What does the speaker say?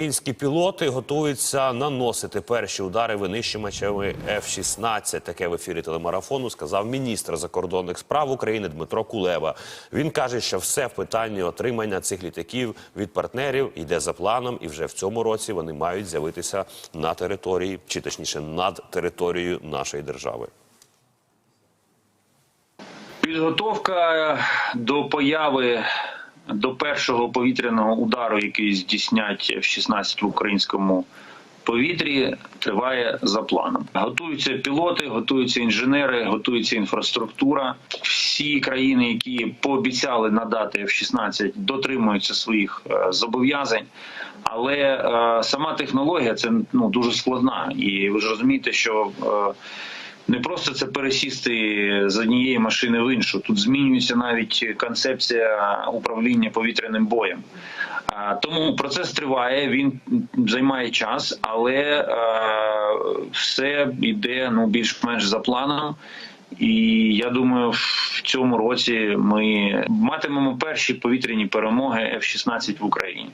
Українські пілоти готуються наносити перші удари винищувачами F-16. Таке в ефірі телемарафону сказав міністр закордонних справ України Дмитро Кулеба. Він каже, що все в питанні отримання цих літаків від партнерів йде за планом, і вже в цьому році вони мають з'явитися на території, чи точніше над територією нашої держави. Підготовка до появи до першого повітряного удару, який здійснять в 16 в українському повітрі, триває за планом. Готуються пілоти, готуються інженери, готується інфраструктура. Всі країни, які пообіцяли надати F-16, дотримуються своїх е, зобов'язань. Але е, сама технологія це ну дуже складна, і ви ж розумієте, що е, не просто це пересісти з однієї машини в іншу. Тут змінюється навіть концепція управління повітряним боєм. Тому процес триває, він займає час, але все йде ну більш-менш за планом. І я думаю, в цьому році ми матимемо перші повітряні перемоги F-16 в Україні.